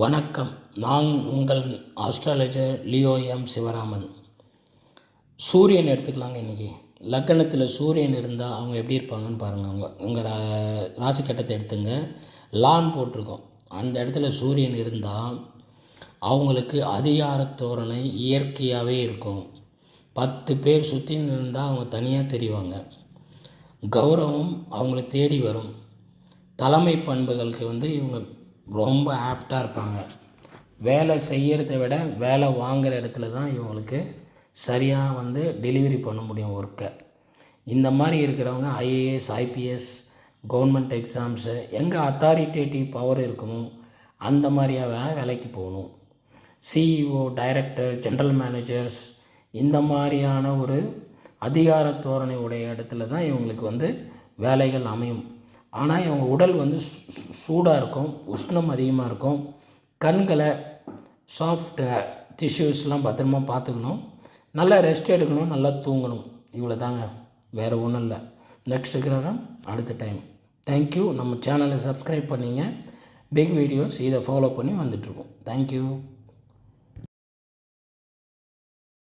வணக்கம். நான் உங்கள் ஆஸ்ட்ராலஜர் லியோ எம். சிவராமன். சூரியன் எடுத்துக்கலாங்க இன்றைக்கி லக்கணத்தில் சூரியன் இருந்தால் அவங்க எப்படி இருப்பாங்கன்னு பாருங்கள் அவங்க உங்கள் ரா ராசி கட்டத்தை எடுத்துங்க. லான் போட்டிருக்கோம். அந்த இடத்துல சூரியன் இருந்தால் அவங்களுக்கு அதிகார தோரணை இயற்கையாகவே இருக்கும். பத்து பேர் சுற்றி இருந்தால் அவங்க தனியாக தெரிவாங்க. கௌரவம் அவங்கள தேடி வரும். தலைமை பண்புகளுக்கு வந்து இவங்க ரொம்ப ஆப்டாக இருப்பாங்க. வேலை செய்கிறத விட வேலை வாங்குகிற இடத்துல தான் இவங்களுக்கு சரியாக வந்து டெலிவரி பண்ண முடியும் ஒர்க்கை இந்த மாதிரி இருக்கிறவங்க ஐஏஎஸ் ஐபிஎஸ் கவர்மெண்ட் எக்ஸாம்ஸு எங்கே அத்தாரிட்டேட்டிவ் பவர் இருக்குமோ அந்த மாதிரியாக வேலை வேலைக்கு போகணும். சிஇஓ டைரக்டர் ஜென்ரல் மேனேஜர்ஸ் இந்த மாதிரியான ஒரு அதிகார தோரணை உடைய இடத்துல தான் இவங்களுக்கு வந்து வேலைகள் அமையும். ஆனால் இவங்க உடல் வந்து சூடாக இருக்கும் உஷ்ணம் அதிகமாக இருக்கும். கண்களை சாஃப்ட் டிஷ்யூஸ்லாம் பத்திரமா பார்த்துக்கணும். நல்லா ரெஸ்ட் எடுக்கணும் நல்லா தூங்கணும். இவ்வளோ தாங்க வேறு ஒன்றும் இல்லை. நெக்ஸ்ட் கிரகம் அடுத்த டைம் தேங்க்யூ நம்ம சேனலை சப்ஸ்கிரைப் பண்ணிங்க. பிக் வீடியோஸ் இதை ஃபாலோ பண்ணி வந்துட்ருக்கோம் தேங்க்யூ